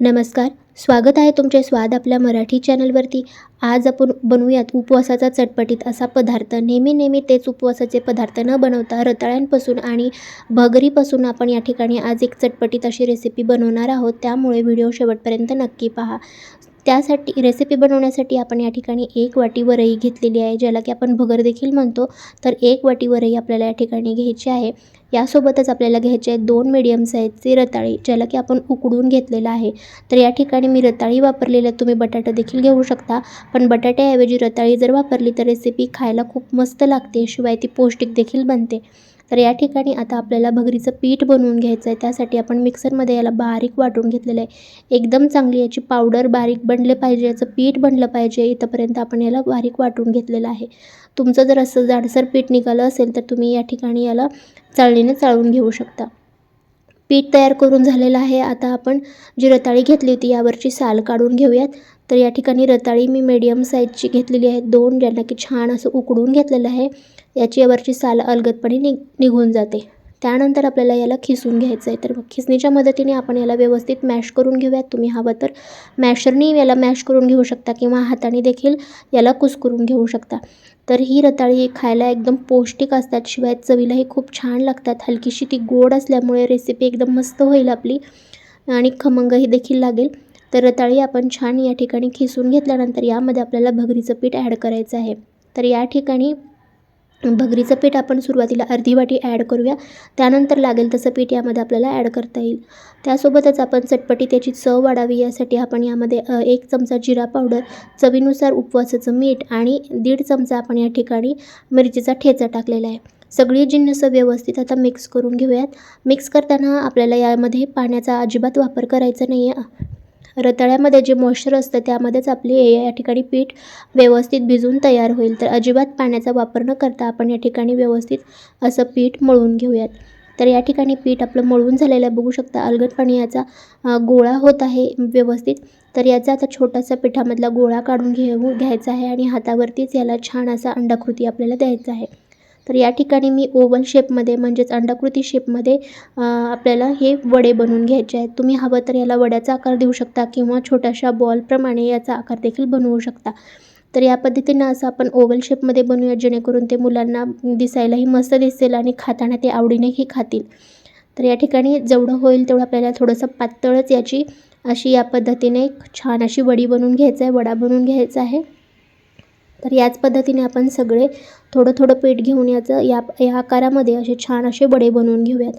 नमस्कार. स्वागत आहे तुमचे स्वाद आपल्या मराठी चॅनलवरती. आज आपण बनवूयात उपवासाचा चटपटीत असा पदार्थ. नेहमी नेहमी तेच उपवासाचे पदार्थ न बनवता रताळ्यांपासून आणि भगरीपासून आपण या ठिकाणी आज एक चटपटीत अशी रेसिपी बनवणार आहोत. त्यामुळे व्हिडिओ शेवटपर्यंत नक्की पहा. त्यासाठी रेसिपी बनवण्यासाठी आपण या ठिकाणी एक वाटी वरई घेतलेली आहे ज्याला की आपण भगर देखील म्हणतो. तर एक वाटी वरई आपल्याला या ठिकाणी घ्यायची आहे. यासोबतच आपल्याला घ्यायचे आहे दोन मिडियम साईजचे रताळी ज्याला की आपण उकडून घेतलेलं आहे. तर या ठिकाणी मी रताळी वापरलेल्या तुम्ही बटाटा देखील घेऊ शकता. पण बटाट्याऐवजी रताळी जर वापरली तर रेसिपी खायला खूप मस्त लागते शिवाय ती पौष्टिक देखील बनते. तर या ठिकाणी आता आपल्याला भगरीचं पीठ बनवून घ्यायचं आहे. त्यासाठी आपण मिक्सरमध्ये याला बारीक वाटून घेतलेलं आहे. एकदम चांगली याची पावडर बारीक बनले पाहिजे याचं पीठ बनलं पाहिजे. इथंपर्यंत आपण याला बारीक वाटून घेतलेलं आहे. तुमचं जर असं जाडसर पीठ निघालं असेल तर तुम्ही या ठिकाणी याला चाळणीने चाळून घेऊ शकता. पीठ तयार करून झालेलं आहे. आता आपण जी रताळी घेतली होती यावरची साल काढून घेऊयात. तर या ठिकाणी रताळी मी मीडियम साईजची घेतलेली आहे. दोन ज्यांना की छान असं उकडून घेतलेलं आहे. याची यावरची साल अलगदपणे निघ निघून जाते. त्यानंतर आपल्याला याला खिसून घ्यायचं आहे. तर खिसणीच्या मदतीने आपण याला व्यवस्थित मॅश करून घेऊयात. तुम्ही हवं तर मॅशरनी याला मॅश करून घेऊ शकता किंवा हाताने देखील याला कुस्करून घेऊ शकता. तर ही रताळी खायला एकदम पौष्टिक असतात. शिवाय चवीलाही खूप छान लागतात. हलकीशी ती गोड असल्यामुळे रेसिपी एकदम मस्त होईल आपली आणि खमंगही देखील लागेल. तर रताळी आपण छान या ठिकाणी खिसून घेतल्यानंतर यामध्ये आपल्याला भगरीचं पीठ ॲड करायचं आहे. तर या ठिकाणी भगरीचं पीठ आपण सुरुवातीला अर्धी वाटी ॲड करूया. त्यानंतर लागेल तसं पीठ यामध्ये आपल्याला ॲड करता येईल. त्यासोबतच आपण चटपटी त्याची चव वाढावी यासाठी आपण यामध्ये एक चमचा जिरा पावडर चवीनुसार उपवासाचं मीठ आणि दीड चमचा आपण या ठिकाणी मिरचीचा ठेचा टाकलेला आहे. सगळी जिन्नस व्यवस्थित आता मिक्स करून घेऊयात. मिक्स करताना आपल्याला यामध्ये पाण्याचा अजिबात वापर करायचा नाही आहे रताळ्यामध्ये जे मॉइश्चर असतं त्यामध्येच आपली या ठिकाणी पीठ व्यवस्थित भिजून तयार होईल. तर अजिबात पाण्याचा वापर न करता आपण या ठिकाणी व्यवस्थित असं पीठ मळून घेऊयात. तर या ठिकाणी पीठ आपलं मळून झालेलं आहे. बघू शकता अलगदपणे याचा गोळा होत आहे व्यवस्थित. तर याचा आता छोटासा पिठामधला गोळा काढून घेऊ घ्यायचा आहे आणि हातावरतीच याला छान असा अंडाकृती आपल्याला द्यायचा आहे. तर या ठिकाणी मी ओव्हल शेपमध्ये म्हणजेच अंडाकृती शेपमध्ये आपल्याला हे वडे बनवून घ्यायचे आहेत. तुम्ही हवं तर याला वड्याचा आकार देऊ शकता किंवा छोट्याशा बॉलप्रमाणे याचा आकार देखील बनवू शकता. तर या पद्धतीनं असं आपण ओवल शेपमध्ये बनवूया जेणेकरून ते मुलांना दिसायलाही मस्त दिसेल आणि खाताना ते आवडीनेही खातील. तर या ठिकाणी जेवढं होईल तेवढं आपल्याला थोडंसं पातळच याची अशी या पद्धतीने छान अशी वडी बनवून घ्यायचं आहे वडा बनवून घ्यायचा आहे. तर याच पद्धतीने आपण सगळे थोडं थोडं पीठ घेऊन याचं या या आकारामध्ये असे छान असे वडे बनवून घेऊयात.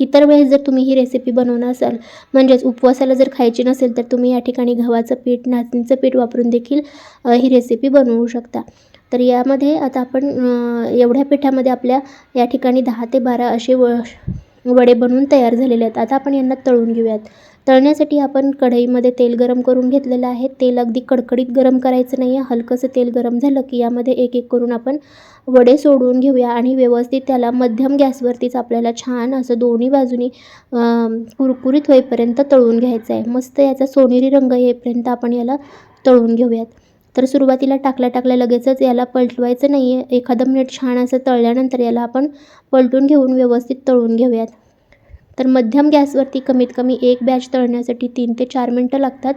इतर वेळेस जर तुम्ही ही रेसिपी बनवणार असाल म्हणजेच उपवासाला जर खायची नसेल तर तुम्ही या ठिकाणी गव्हाचं पीठ नाचणीचं पीठ वापरून देखील ही रेसिपी बनवू शकता. तर यामध्ये आता आपण एवढ्या पिठामध्ये आपल्या या ठिकाणी दहा ते बारा असे व वडे बनवून तयार झालेले आहेत. आता आपण यांना तळून घेऊयात. तळण्यासाठी आपण कढईमध्ये तेल गरम करून घेतलेलं आहे. तेल अगदी कडकडीत गरम करायचं नाही आहे हलकंसं तेल गरम झालं की यामध्ये एक एक करून आपण वडे सोडून घेऊया आणि व्यवस्थित त्याला मध्यम गॅसवरतीच आपल्याला छान असं दोन्ही बाजूनी कुरकुरीत होईपर्यंत तळून घ्यायचं आहे. मस्त याचा सोनेरी रंग येईपर्यंत आपण याला तळून घेऊयात. तर सुरुवातीला टाकल्या टाकल्या लगेचच याला पलटवायचं नाही आहे एखादं मिनिट छान असं तळल्यानंतर याला आपण पलटून घेऊन व्यवस्थित तळून घेऊयात. तर मध्यम गॅसवरती कमीत कमी एक बॅच तळण्यासाठी तीन ते चार मिनटं लागतात.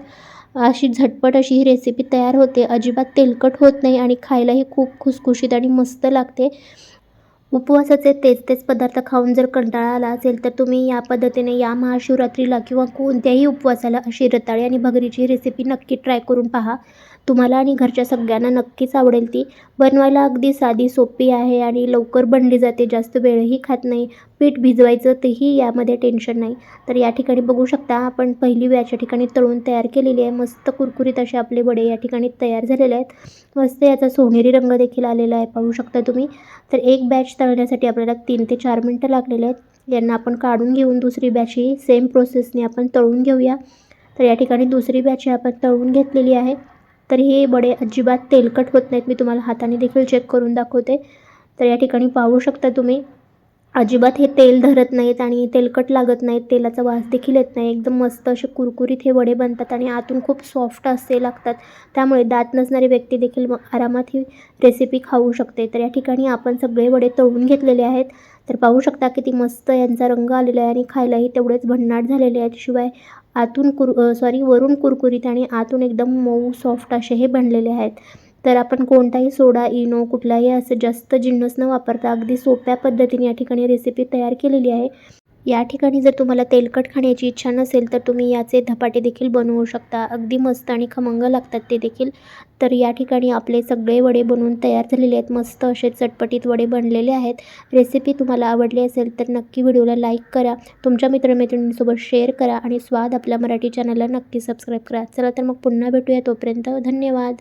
अशी झटपट अशी ही रेसिपी तयार होते. अजिबात तेलकट होत नाही आणि खायलाही खूप खुसखुशीत आणि मस्त लागते. उपवासाचे तेच तेच पदार्थ खाऊन जर कंटाळा आला असेल तर तुम्ही या पद्धतीने या महाशिवरात्रीला किंवा कोणत्याही उपवासाला अशी रताळी आणि भगरीची रेसिपी नक्की ट्राय करून पहा. तुम्हाला आणि घरच्या सगळ्यांना नक्कीच आवडेल ती. बनवायला अगदी साधी सोपी आहे आणि लवकर बनली जाते. जास्त वेळही खात नाही. पीठ भिजवायचं तेही यामध्ये टेन्शन नाही. तर या ठिकाणी बघू शकता आपण पहिली बॅच या ठिकाणी तळून तयार केलेली आहे. मस्त कुरकुरीत असे आपले वडे या ठिकाणी तयार झालेले आहेत. मस्त याचा सोनेरी रंग देखील आलेला आहे. पाहू शकता तुम्ही. तर एक बॅच तळण्यासाठी आपल्याला तीन ते चार मिनटं लागलेले आहेत. यांना आपण काढून घेऊन दुसरी बॅच ही सेम प्रोसेसने आपण तळून घेऊया. तर या ठिकाणी दुसरी बॅच आपण तळून घेतलेली आहे. तर हे वडे अजिबात तेलकट होत नाहीत. मी तुम्हाला हाताने देखील चेक करून दाखवते. तर या ठिकाणी पाहू शकता तुम्ही अजिबात हे तेल धरत नाहीत आणि तेलकट लागत नाहीत तेलाचा वास देखील येत नाही. एकदम मस्त असे कुरकुरीत हे वडे बनतात आणि आतून खूप सॉफ्ट असे लागतात. त्यामुळे दात नसणारी व्यक्ती देखील आरामात ही रेसिपी खाऊ शकते. तर या ठिकाणी आपण सगळे वडे तळून घेतलेले आहेत. तर पाहू शकता किती मस्त यांचा रंग आलेला आहे आणि खायलाही तेवढेच भन्नाट झालेले आहेत. शिवाय आतून कुर सॉरी वरून कुरकुरीत आणि आतून एकदम मऊ सॉफ्ट असे हे बनलेले आहेत. तर आपण कोणताही सोडा इनो कुठलाही असं जास्त जिन्नस न वापरता अगदी सोप्या पद्धतीने या ठिकाणी रेसिपी तयार केलेली आहे. या ठिकाणी जर तुम्हाला तेलकट खाण्याची इच्छा नसेल तर तुम्ही याचे धपाटे देखील बनवू शकता. अगदी मस्त आणि खमंग लागतात ते देखील. तर या ठिकाणी आपले सगळे वडे बनवून तयार झालेले आहेत. मस्त असे चटपटीत वडे बनलेले आहेत. रेसिपी तुम्हाला आवडली असेल तर नक्की व्हिडिओला लाईक करा. तुमच्या मित्रमैत्रिणींसोबत शेअर करा आणि स्वाद आपल्या मराठी चॅनलला नक्की सबस्क्राईब करा. चला तर मग पुन्हा भेटूया तोपर्यंत. धन्यवाद.